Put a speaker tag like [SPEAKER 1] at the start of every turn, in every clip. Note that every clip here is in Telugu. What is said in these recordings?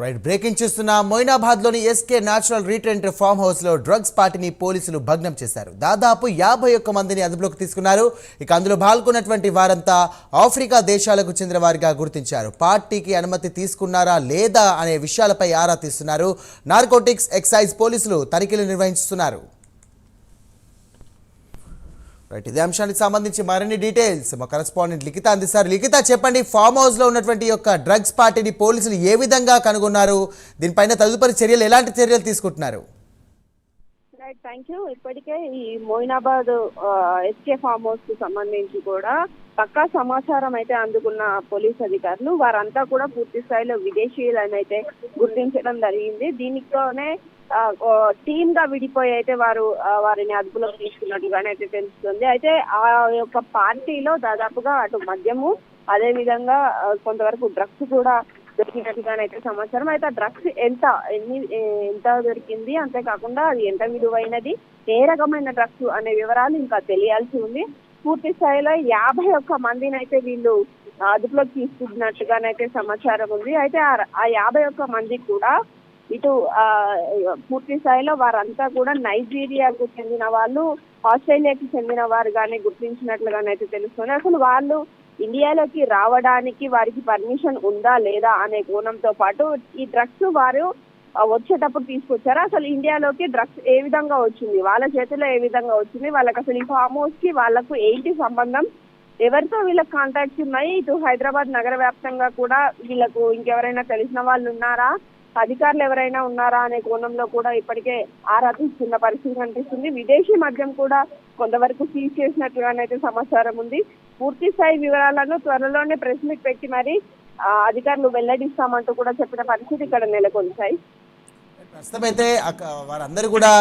[SPEAKER 1] రైట్ బ్రేకింగ్ చూస్తున్న మొయినాబాద్లోని ఎస్కే న్యాచురల్ రీటెంట్ ఫామ్ హౌస్లో డ్రగ్స్ పార్టీని పోలీసులు భగ్నం చేశారు. దాదాపు యాభై ఒక్క మందిని అదుపులోకి తీసుకున్నారు. ఇక అందులో పాల్గొన్నటువంటి వారంతా ఆఫ్రికా దేశాలకు చెందిన వారిగా గుర్తించారు. పార్టీకి అనుమతి తీసుకున్నారా లేదా అనే విషయాలపై ఆరా తీస్తున్నారు. నార్కోటిక్స్ ఎక్సైజ్ పోలీసులు తనిఖీలు నిర్వహిస్తున్నారు. రైట్ ఇదే అంశానికి సంబంధించి మరిన్ని డీటెయిల్స్ మా కరెస్పాండెంట్ లిఖిత అందిస్తారు లిఖిత చెప్పండి ఫామ్ హౌస్లో ఉన్నటువంటి యొక్క డ్రగ్స్ పార్టీని పోలీసులు ఏ విధంగా కనుగొన్నారు? దీనిపైన తదుపరి చర్యలు ఎలాంటి చర్యలు తీసుకుంటున్నారు?
[SPEAKER 2] రైట్ థ్యాంక్ యూ ఇప్పటికే ఈ మోయినాబాద్ ఎస్కే ఫామ్ హౌస్కు సంబంధించి కూడా పక్కా సమాచారం అయితే అందుకున్న పోలీస్ అధికారులు వారంతా కూడా పూర్తి స్థాయిలో విదేశీయులనైతే అయితే గుర్తించడం జరిగింది. దీనితోనే టీమ్గా విడిపోయి అయితే వారు వారిని అదుపులోకి తీసుకున్నట్టుగానే అయితే తెలుస్తుంది. అయితే ఆ యొక్క పార్టీలో దాదాపుగా అటు మద్యము అదే విధంగా కొంతవరకు డ్రగ్స్ కూడా దొరికినట్టుగానైతే సమాచారం. అయితే ఆ డ్రగ్స్ ఎంత ఎన్ని ఎంత దొరికింది? అంతేకాకుండా అది ఎంత విలువైనది? ఏ రకమైన డ్రగ్స్ అనే వివరాలు ఇంకా తెలియాల్సి ఉంది. పూర్తి స్థాయిలో యాభై ఒక్క మందిని అయితే వీళ్ళు అదుపులోకి తీసుకున్నట్టుగానైతే సమాచారం ఉంది. అయితే ఆ- ఆ యాభై ఒక్క మంది కూడా ఇటు ఆ, పూర్తి స్థాయిలో వారంతా కూడా నైజీరియాకు చెందిన వాళ్ళు ఆస్ట్రేలియాకి చెందిన వారు కానీ గుర్తించినట్లుగానైతే తెలుస్తుంది. అసలు వాళ్ళు ఇండియాలోకి రావడానికి వారికి పర్మిషన్ ఉందా లేదా అనే కోణంతో పాటు ఈ డ్రగ్స్ వారు వచ్చేటప్పుడు తీసుకొచ్చారా? అసలు ఇండియాలోకి డ్రగ్స్ ఏ విధంగా వచ్చింది? వాళ్ళ చేతిలో ఏ విధంగా వచ్చింది? వాళ్ళకి అసలు ఈ ఫామ్ హౌస్కి వాళ్ళకు ఏంటి సంబంధం? ఎవరితో వీళ్ళకి కాంటాక్ట్స్ ఉన్నాయి? ఇటు హైదరాబాద్ నగర వ్యాప్తంగా కూడా వీళ్ళకు ఇంకెవరైనా తెలిసిన వాళ్ళు ఉన్నారా? అధికారులు ఎవరైనా ఉన్నారా అనే కోణంలో కూడా ఇప్పటికే ఆరా తీస్తున్న పరిస్థితి కనిపిస్తుంది. విదేశీ మద్యం కూడా కొంతవరకు సీజ్ చేసినట్లుగానైతే సమాచారం ఉంది. పూర్తి స్థాయి వివరాలను త్వరలోనే ప్రెస్ మీట్ పెట్టి మరి ఆ, అధికారులు వెల్లడిస్తామంటూ కూడా చెప్పిన పరిస్థితి ఇక్కడ నెలకొంది. ప్రస్తుతమైతే
[SPEAKER 1] ప్రస్తుతం అయితే వారందరూ కూడా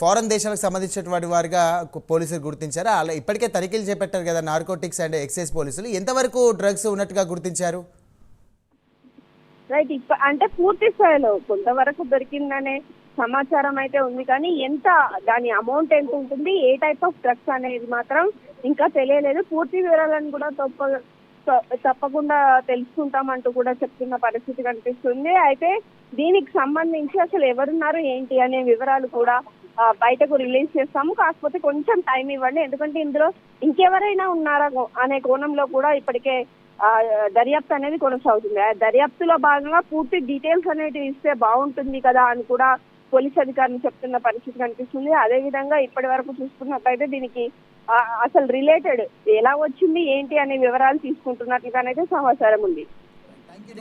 [SPEAKER 1] ఫారెన్ దేశాలకు సంబంధించినటువంటి వారిగా పోలీసులు గుర్తించారు? అలా ఇప్పటికే తనిఖీలు చేపట్టారు కదా నార్కోటిక్స్ అండ్ ఎక్సైజ్ పోలీసులు. ఎంతవరకు డ్రగ్స్ ఉన్నట్టుగా గుర్తించారు?
[SPEAKER 2] రైట్ ఇప్ప అంటే పూర్తి స్థాయిలో కొంతవరకు దొరికిందనే సమాచారం అయితే ఉంది కానీ ఎంత దాని అమౌంట్ ఎంత ఉంటుంది ఏ టైప్ ఆఫ్ డ్రగ్స్ అనేది మాత్రం ఇంకా తెలియలేదు. పూర్తి వివరాలను కూడా తప్ప తప్పకుండా తెలుసుకుంటామంటూ కూడా చెప్తున్న పరిస్థితి కనిపిస్తుంది. అయితే దీనికి సంబంధించి అసలు ఎవరున్నారు ఏంటి అనే వివరాలు కూడా బయటకు రిలీజ్ చేస్తాము. కాకపోతే కొంచెం టైం ఇవ్వండి ఎందుకంటే ఇందులో ఇంకెవరైనా ఉన్నారా అనే కోణంలో కూడా ఇప్పటికే దర్యాప్తు అనేది కొనసాగుతుంది. ఆ దర్యాప్తులో భాగంగా పూర్తి డీటెయిల్స్ అనేటివి ఇస్తే బాగుంటుంది కదా అని కూడా పోలీస్ అధికారులు చెప్తున్న పరిస్థితి కనిపిస్తుంది. అదే విధంగా ఇప్పటి వరకు చూసుకున్నట్లయితే దీనికి అసలు రిలేటెడ్ ఎలా వచ్చింది ఏంటి అనే వివరాలు తీసుకుంటున్నట్లుగానైతే సమాచారం ఉంది.
[SPEAKER 1] Thank you